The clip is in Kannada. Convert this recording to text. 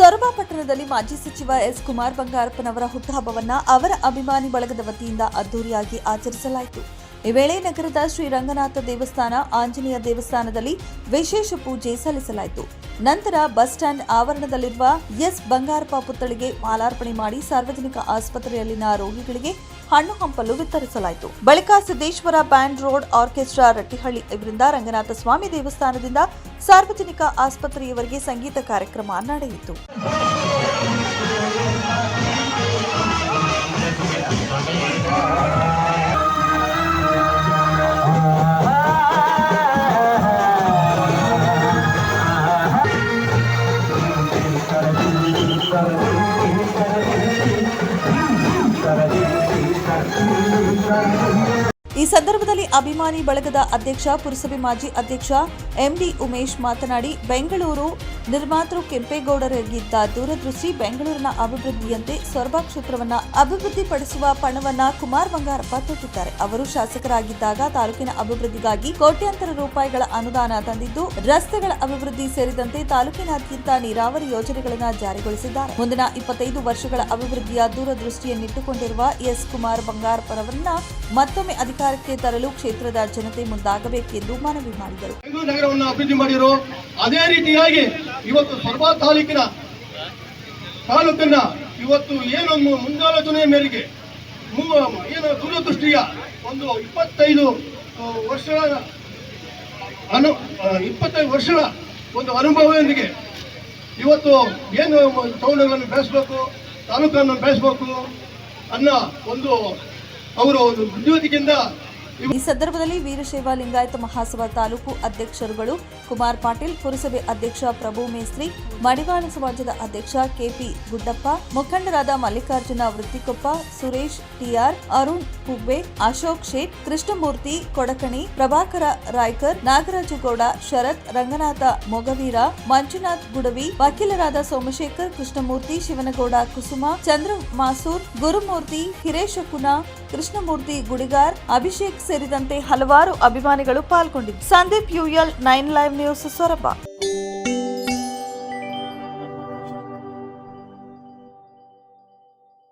ಸೊರಬ ಪಟ್ಟಣದಲ್ಲಿ ಮಾಜಿ ಸಚಿವ ಎಸ್ ಕುಮಾರ್ ಬಂಗಾರಪ್ಪನವರ ಹುಟ್ಟುಹಬ್ಬವನ್ನು ಅವರ ಅಭಿಮಾನಿ ಬಳಗದ ವತಿಯಿಂದ ಅದ್ದೂರಿಯಾಗಿ ಆಚರಿಸಲಾಯಿತು. ಈ ವೇಳೆ ನಗರದ ಶ್ರೀ ರಂಗನಾಥ ದೇವಸ್ಥಾನ, ಆಂಜನೇಯ ದೇವಸ್ಥಾನದಲ್ಲಿ ವಿಶೇಷ ಪೂಜೆ ಸಲ್ಲಿಸಲಾಯಿತು. ನಂತರ ಬಸ್ ಸ್ಟ್ಯಾಂಡ್ ಆವರಣದಲ್ಲಿರುವ ಎಸ್ ಬಂಗಾರಪ್ಪ ಪುತ್ಥಳಿಗೆ ಮಾಲಾರ್ಪಣೆ ಮಾಡಿ ಸಾರ್ವಜನಿಕ ಆಸ್ಪತ್ರೆಯಲ್ಲಿನ ರೋಗಿಗಳಿಗೆ ಹಣ್ಣು ಹಂಪಲು ವಿತರಿಸಲಾಯಿತು. ಬಳಿಕ Siddeshwara band road orchestra Rattihalli ಇವರಿಂದ ರಂಗನಾಥ ಸ್ವಾಮಿ ದೇವಸ್ಥಾನದಿಂದ ಸಾರ್ವಜನಿಕ ಆಸ್ಪತ್ರೆಯವರೆಗೆ ಸಂಗೀತ ಕಾರ್ಯಕ್ರಮ ನಡೆಯಿತು. Thank you. ಈ ಸಂದರ್ಭದಲ್ಲಿ ಅಭಿಮಾನಿ ಬಳಗದ ಅಧ್ಯಕ್ಷ, ಪುರಸಭೆ ಮಾಜಿ ಅಧ್ಯಕ್ಷ ಎಂಡಿ ಉಮೇಶ್ ಮಾತನಾಡಿ, ಬೆಂಗಳೂರು ನಿರ್ಮಾತೃ ಕೆಂಪೇಗೌಡರಿಗಿದ್ದ ದೂರದೃಷ್ಟಿ ಬೆಂಗಳೂರಿನ ಅಭಿವೃದ್ಧಿಯಂತೆ ಸೊರಬ ಕ್ಷೇತ್ರವನ್ನು ಅಭಿವೃದ್ಧಿಪಡಿಸುವ ಪಣವನ್ನ ಕುಮಾರ್ ಬಂಗಾರಪ್ಪ ತೊಟ್ಟಿದ್ದಾರೆ. ಅವರು ಶಾಸಕರಾಗಿದ್ದಾಗ ತಾಲೂಕಿನ ಅಭಿವೃದ್ಧಿಗಾಗಿ ಕೋಟ್ಯಾಂತರ ರೂಪಾಯಿಗಳ ಅನುದಾನ ತಂದಿದ್ದು, ರಸ್ತೆಗಳ ಅಭಿವೃದ್ಧಿ ಸೇರಿದಂತೆ ತಾಲೂಕಿನಾದ್ಯಂತ ನೀರಾವರಿ ಯೋಜನೆಗಳನ್ನು ಜಾರಿಗೊಳಿಸಿದ್ದಾರೆ. ಮುಂದಿನ ಇಪ್ಪತ್ತೈದು ವರ್ಷಗಳ ಅಭಿವೃದ್ಧಿಯ ದೂರದೃಷ್ಟಿಯನ್ನಿಟ್ಟುಕೊಂಡಿರುವ ಎಸ್ ಕುಮಾರ್ ಬಂಗಾರಪ್ಪರವರನ್ನ ಮತ್ತೊಮ್ಮೆ ಅಧಿಕಾರಕ್ಕೆ ತರಲು ಕ್ಷೇತ್ರದ ಜನತೆ ಮುಂದಾಗಬೇಕೆಂದು ಮನವಿ ಮಾಡಿದರು. ನಗರವನ್ನು ಅಭಿವೃದ್ಧಿ ಮಾಡಿರೋ ಅದೇ ರೀತಿಯಾಗಿ ಇವತ್ತು ಸೊರಬ ತಾಲೂಕಿನ ತಾಲೂಕನ್ನ ಇವತ್ತು ಏನು ಮುಂದಾಲೋಚನೆ ಮೇರೆಗೆ ಏನು ದೂರದೃಷ್ಟಿಯ ಒಂದು ಇಪ್ಪತ್ತೈದು ವರ್ಷಗಳ ಅನು ಇಪ್ಪತ್ತೈದು ವರ್ಷಗಳ ಒಂದು ಅನುಭವದೊಂದಿಗೆ ಇವತ್ತು ಏನು ಟೌನ್ಗಳನ್ನು ಬೆಳೆಸಬೇಕು, ತಾಲೂಕನ್ನು ಬೆಳೆಸಬೇಕು ಅನ್ನೋ ಒಂದು ಈ ಸಂದರ್ಭದಲ್ಲಿ ವೀರಶೈವ ಲಿಂಗಾಯತ ಮಹಾಸಭಾ ತಾಲೂಕು ಅಧ್ಯಕ್ಷರುಗಳು ಕುಮಾರ್ ಪಾಟೀಲ್, ಪುರಸಭೆ ಅಧ್ಯಕ್ಷ ಪ್ರಭು ಮೇಸ್ತ್ರಿ, ಮಡಿವಾಳ ಸಮಾಜದ ಅಧ್ಯಕ್ಷ ಕೆಪಿ ಗುಡ್ಡಪ್ಪ, ಮುಖಂಡರಾದ ಮಲ್ಲಿಕಾರ್ಜುನ ವೃತ್ತಿಕೊಪ್ಪ, ಸುರೇಶ್, ಟಿಆರ್, ಅರುಣ್ ಕುಬ್ಬೆ ಅಶೋಕ್ ಶೇಟ್, ಕೃಷ್ಣಮೂರ್ತಿ, ಕೊಡಕಣಿ, ಪ್ರಭಾಕರ ರಾಯ್ಕರ್ ನಾಗರಾಜಗೌಡ ಶರತ್, ರಂಗನಾಥ ಮೊಗವೀರ, ಮಂಜುನಾಥ್ ಗುಡವಿ, ವಕೀಲರಾದ ಸೋಮಶೇಖರ್, ಕೃಷ್ಣಮೂರ್ತಿ, ಶಿವನಗೌಡ ಕುಸುಮ, ಚಂದ್ರ ಮಾಸೂರ್, ಗುರುಮೂರ್ತಿ ಹಿರೇಶಕುನ ಕೃಷ್ಣಮೂರ್ತಿ ಗುಡಿಗಾರ್ ಅಭಿಷೇಕ್ ಸೇರಿದಂತೆ ಹಲವಾರು ಅಭಿಮಾನಿಗಳು ಪಾಲ್ಗೊಂಡಿದ್ದರು. Sandeep UL nine live news Soraba.